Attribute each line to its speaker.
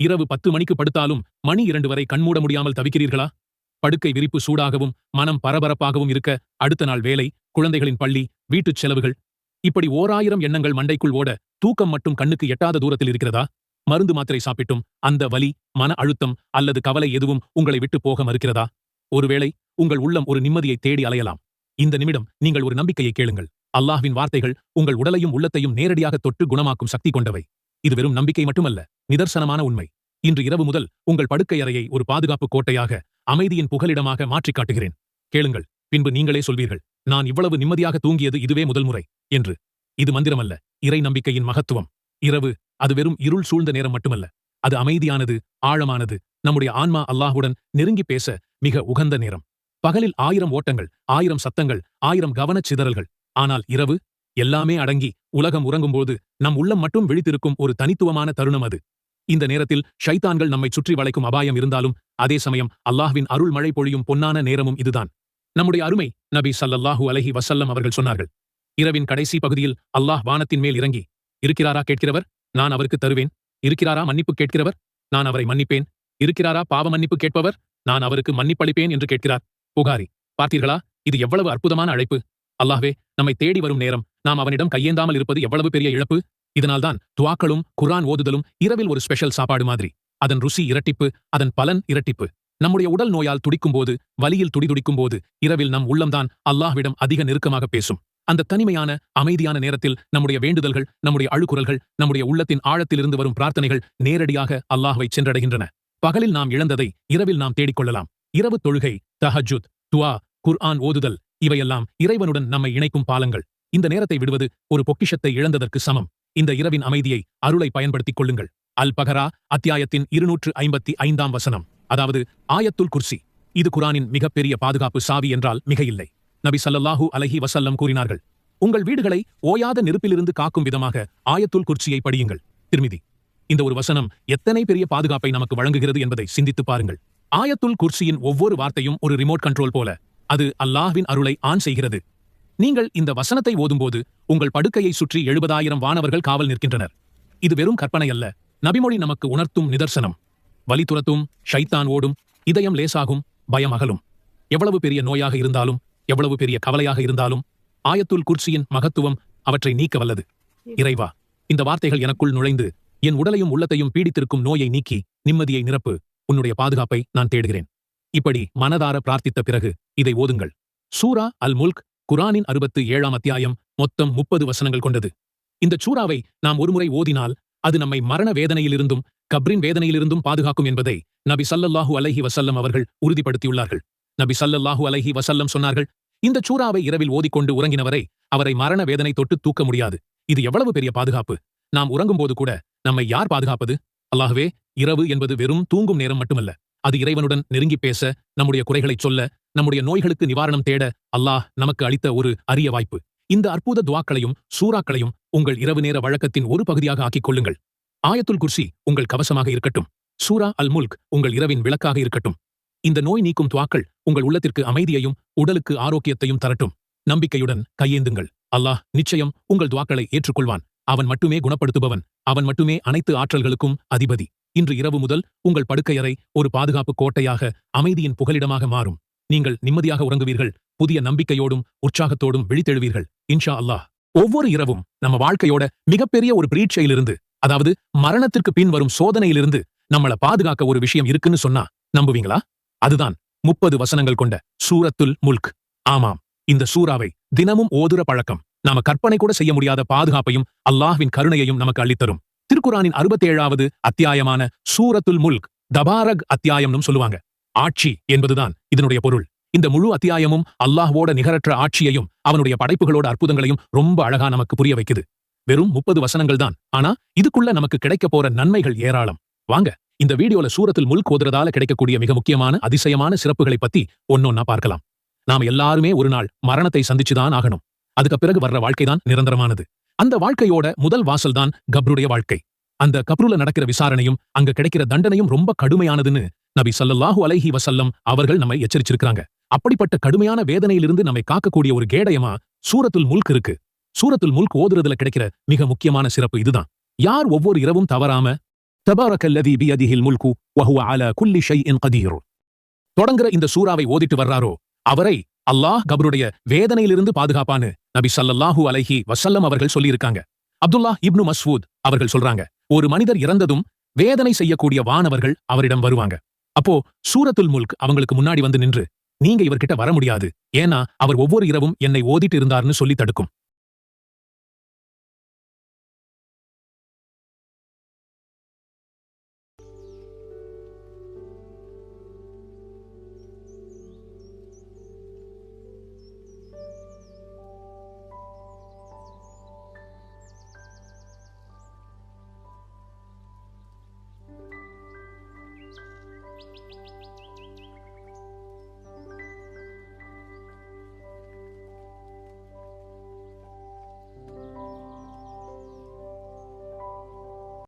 Speaker 1: இரவு பத்து மணிக்கு படுத்தாலும் மணி இரண்டு வரை கண்மூட முடியாமல் தவிக்கிறீர்களா? படுக்கை விரிப்பு சூடாகவும் மனம் பரபரப்பாகவும் இருக்க அடுத்த நாள் வேலை குழந்தைகளின் பள்ளி வீட்டுச் செலவுகள். இப்படி ஓராயிரம் எண்ணங்கள் மண்டைக்குள் ஓட தூக்கம் மட்டும் கண்ணுக்கு எட்டாத தூரத்தில் இருக்கிறதா? மருந்து மாத்திரை சாப்பிட்டும் அந்த வலி மன அழுத்தம் அல்லது கவலை எதுவும் உங்களை விட்டு போக மறுக்கிறதா? ஒருவேளை உங்கள் உள்ளம் ஒரு நிம்மதியை தேடி அலையலாம். இந்த நிமிடம் நீங்கள் ஒரு நம்பிக்கையை கேளுங்கள். அல்லாஹ்வின் வார்த்தைகள் உங்கள் உடலையும் உள்ளத்தையும் நேரடியாக தொட்டு குணமாக்கும் சக்தி கொண்டவை. இது வெறும் நம்பிக்கை மட்டுமல்ல நிதர்சனமான உண்மை. இன்று இரவு முதல் உங்கள் படுக்கை அறையை ஒரு பாதுகாப்பு கோட்டையாக அமைதியின் புகலிடமாக மாற்றிக் காட்டுகிறேன். கேளுங்கள் பின்பு நீங்களே சொல்வீர்கள் நான் இவ்வளவு நிம்மதியாக தூங்கியது இதுவே முதல் முறை என்று. இது மந்திரமல்ல இறை நம்பிக்கையின் மகத்துவம். இரவு அது வெறும் இருள் சூழ்ந்த நேரம் மட்டுமல்ல அது அமைதியானது ஆழமானது நம்முடைய ஆன்மா அல்லாஹுடன் நெருங்கி பேச மிக உகந்த நேரம். பகலில் ஆயிரம் ஓட்டங்கள் ஆயிரம் சத்தங்கள் ஆயிரம் கவனச் சிதறல்கள் ஆனால் இரவு எல்லாமே அடங்கி உலகம் உறங்கும்போது நம் உள்ளம் மட்டும் விழித்திருக்கும் ஒரு தனித்துவமான தருணம் அது. இந்த நேரத்தில் ஷைத்தான்கள் நம்மை சுற்றி வளைக்கும் அபாயம் இருந்தாலும் அதே சமயம் அல்லாஹ்வின் அருள் மழை பொழியும் பொன்னான நேரமும் இதுதான். நம்முடைய அருமை நபி சல்லல்லாஹு அலஹி வசல்லம் அவர்கள் சொன்னார்கள் இரவின் கடைசி பகுதியில் அல்லாஹ் வானத்தின் மேல் இறங்கி இருக்கிறாரா கேட்கிறவர்? நான் அவருக்கு தருவேன். இருக்கிறாரா மன்னிப்பு கேட்கிறவர்? நான் அவரை மன்னிப்பேன். இருக்கிறாரா பாவ மன்னிப்பு கேட்பவர்? நான் அவருக்கு மன்னிப்பளிப்பேன் என்று கேட்கிறார். புகாரி. பார்த்தீர்களா? இது எவ்வளவு அற்புதமான அழைப்பு. அல்லாஹ்வே நம்மை தேடி வரும் நேரம். நாம் அவனிடம் கையேந்தாமல் இருப்பது எவ்வளவு பெரிய இழப்பு? இதனால்தான் துவாக்களும் குர்ஆன் ஓதுதலும் இரவில் ஒரு ஸ்பெஷல் சாப்பாடு மாதிரி. அதன் ருசி இரட்டிப்பு அதன் பலன் இரட்டிப்பு. நம்முடைய உடல் நோயால் துடிக்கும்போது வலியில் துடிதுடிக்கும் போது இரவில் நம் உள்ளம்தான் அல்லாஹ்விடம் அதிக நெருக்கமாக பேசும். அந்த தனிமையான அமைதியான நேரத்தில் நம்முடைய வேண்டுதல்கள் நம்முடைய அழுக்குரல்கள் நம்முடைய உள்ளத்தின் ஆழத்திலிருந்து வரும் பிரார்த்தனைகள் நேரடியாக அல்லாஹ்வை சென்றடைகின்றன. பகலில் நாம் இழந்ததை இரவில் நாம் தேடிக்கொள்ளலாம். இரவு தொழுகை தஹஜுத் துவா குர்ஆன் ஓதுதல் இவையெல்லாம் இறைவனுடன் நம்மை இணைக்கும் பாலங்கள். இந்த நேரத்தை விடுவது ஒரு பொக்கிஷத்தை இழந்ததற்கு சமம். இந்த இரவின் அமைதியை அருளை பயன்படுத்திக் கொள்ளுங்கள். அல் பகரா அத்தியாயத்தின் இருநூற்று ஐம்பத்தி ஐந்தாம் வசனம். அதாவது ஆயத்துல் குர்சி. இது குரானின் மிகப்பெரிய பாதுகாப்பு சாவி என்றால் மிக இல்லை நபி ஸல்லல்லாஹு அலஹி வசல்லம் கூறினார்கள் உங்கள் வீடுகளை ஓயாத நெருப்பிலிருந்து காக்கும் விதமாக ஆயத்துல் குர்சியை படியுங்கள். திருமிதி இந்த ஒரு வசனம் எத்தனை பெரிய பாதுகாப்பை நமக்கு வழங்குகிறது என்பதை சிந்தித்துப் பாருங்கள். ஆயத்துல் குர்சியின் ஒவ்வொரு வார்த்தையும் ஒரு ரிமோட் கண்ட்ரோல் போல. அது அல்லாஹ்வின் அருளை ஆன் செய்கிறது. நீங்கள் இந்த வசனத்தை ஓதும்போது உங்கள் படுக்கையை சுற்றி எழுபதாயிரம் வானவர்கள் காவல் நிற்கின்றனர். இது வெறும் கற்பனை அல்ல. நபிமொழி நமக்கு உணர்த்தும் நிதர்சனம். வலி துரத்தும் ஷைத்தான் ஓடும் இதயம் லேசாகும் பயம் அகலும். எவ்வளவு பெரிய நோயாக இருந்தாலும் எவ்வளவு பெரிய கவலையாக இருந்தாலும் ஆயத்துல் குர்சியின் மகத்துவம் அவற்றை நீக்க வல்லது. இறைவா இந்த வார்த்தைகள் எனக்குள் நுழைந்து என் உடலையும் உள்ளத்தையும் பீடித்திருக்கும் நோயை நீக்கி நிம்மதியை நிரப்பு. உன்னுடைய பாதுகாப்பை நான் தேடுகிறேன். இப்படி மனதார பிரார்த்தித்த பிறகு இதை ஓதுங்கள். சூரா அல் முல்க் குரானின் அறுபத்து ஏழாம் அத்தியாயம் மொத்தம் முப்பது வசனங்கள் கொண்டது. இந்த சூறாவை நாம் ஒருமுறை ஓதினால் அது நம்மை மரண வேதனையிலிருந்தும் கப்ரின் வேதனையிலிருந்தும் பாதுகாக்கும் என்பதை நபி சல்லல்லாஹு அலைஹி வசல்லம் அவர்கள் உறுதிப்படுத்தியுள்ளார்கள். நபி சல்லல்லாஹு அலஹி வசல்லம் சொன்னார்கள் இந்த சூறாவை இரவில் ஓதிக்கொண்டு உறங்கினவரை அவரை மரண வேதனை தொட்டு தூக்க முடியாது. இது எவ்வளவு பெரிய பாதுகாப்பு? நாம் உறங்கும்போது கூட நம்மை யார் பாதுகாப்பது? அல்லாகவே இரவு என்பது வெறும் தூங்கும் நேரம் மட்டுமல்ல. அது இறைவனுடன் நெருங்கி பேச நம்முடைய குறைகளைச் சொல்ல நம்முடைய நோய்களுக்கு நிவாரணம் தேட அல்லாஹ் நமக்கு அளித்த ஒரு அரிய வாய்ப்பு. இந்த அற்புத துவாக்களையும் சூறாக்களையும் உங்கள் இரவு நேர வழக்கத்தின் ஒரு பகுதியாக ஆக்கிக் கொள்ளுங்கள். ஆயத்துல் குர்சி உங்கள் கவசமாக இருக்கட்டும். சூரா அல் முல்க் உங்கள் இரவின் விளக்காக இருக்கட்டும். இந்த நோய் நீக்கும் துவாக்கள் உங்கள் உள்ளத்திற்கு அமைதியையும் உடலுக்கு ஆரோக்கியத்தையும் தரட்டும். நம்பிக்கையுடன் கையேந்துங்கள். அல்லாஹ் நிச்சயம் உங்கள் துவாக்களை ஏற்றுக்கொள்வான். அவன் மட்டுமே குணப்படுத்துபவன். அவன் மட்டுமே அனைத்து ஆற்றல்களுக்கும் அதிபதி. இன்று இரவு முதல் உங்கள் படுக்கையறை ஒரு பாதுகாப்பு கோட்டையாக அமைதியின் புகலிடமாக மாறும். நீங்கள் நிம்மதியாக உறங்குவீர்கள் புதிய நம்பிக்கையோடும் உற்சாகத்தோடும் விழித்தெழுவீர்கள். இன்ஷா அல்லாஹ். ஒவ்வொரு இரவும் நம்ம வாழ்க்கையோட மிகப்பெரிய ஒரு பிரீட்சையிலிருந்து அதாவது மரணத்திற்கு பின் வரும் சோதனையிலிருந்து நம்மள பாதுகாக்க ஒரு விஷயம் இருக்குன்னு சொன்னா நம்புவீங்களா? அதுதான் முப்பது வசனங்கள் கொண்ட சூரத்துல் முல்க். ஆமாம் இந்த சூறாவை தினமும் ஓதுற பழக்கம். நாம கற்பனை கூட செய்ய முடியாத பாதுகாப்பையும் அல்லாஹ்வின் கருணையையும் நமக்கு அள்ளித்தரும். திருக்குரானின் அறுபத்தேழாவது அத்தியாயமான சூரத்துல் முல்க் தபாரக் அத்தியாயம்னு சொல்லுவாங்க. ஆட்சி என்பதுதான் இதனுடைய பொருள். இந்த முழு அத்தியாயமும் அல்லாஹ்வோட நிகரற்ற ஆட்சியையும் அவனுடைய படைப்புகளோட அற்புதங்களையும் ரொம்ப அழகா நமக்கு புரிய வைக்குது. வெறும் முப்பது வசனங்கள் தான். ஆனா இதுக்குள்ள நமக்கு கிடைக்க போற நன்மைகள் ஏராளம். வாங்க இந்த வீடியோல சூரத்தில் முல்க் ஓதுறதால கிடைக்கக்கூடிய மிக முக்கியமான அதிசயமான சிறப்புகளை பத்தி ஒன்னொன்னா பார்க்கலாம். நாம எல்லாருமே ஒரு நாள் மரணத்தை சந்திச்சுதான் ஆகணும். அதுக்கு பிறகு வர்ற வாழ்க்கைதான் நிரந்தரமானது. அந்த வாழ்க்கையோட முதல் வாசல் தான் கப்ருடைய வாழ்க்கை. அந்த கப்ருல நடக்கிற விசாரணையும் அங்க கிடைக்கிற தண்டனையும் ரொம்ப கடுமையானதுன்னு நபி சல்லல்லாஹு அலைஹி வசல்லம் அவர்கள் நம்மை எச்சரிச்சிருக்காங்க அப்படிப்பட்ட கடுமையான வேதனையிலிருந்து நம்மை காக்கக்கூடிய ஒரு கேடயமா சூரத்துல் முல்க் இருக்கு. சூரத்துல் முல்க் ஓதுறதுல கிடைக்கிற மிக முக்கியமான சிறப்பு இதுதான். யார் ஒவ்வொரு இரவும் தவறாம தபாரக் அல்லதி பியதிஹில் முல்கு வஹுவ அலா குல்லி ஷைஇன் கதீர் தொடங்குற இந்த சூறாவை ஓதிட்டு வர்றாரோ அவரை அல்லாஹ் கபருடைய வேதனையிலிருந்து பாதுகாப்பான்னு நபி ஸல்லல்லாஹு அலைஹி வசல்லம் அவர்கள் சொல்லியிருக்காங்க. அப்துல்லா இப்னு மஸ்வூத் அவர்கள் சொல்றாங்க ஒரு மனிதர் இறந்ததும் வேதனை செய்யக்கூடிய வானவர்கள் அவரிடம் வருவாங்க. அப்போ சூரத்துல் முல்க் அவங்களுக்கு முன்னாடி வந்து நின்று நீங்க இவர்கிட்ட வர முடியாது. ஏன்னா அவர் ஒவ்வொரு இரவும் என்னை ஓதிட்டு இருந்தார்னு சொல்லி தடுக்கும்.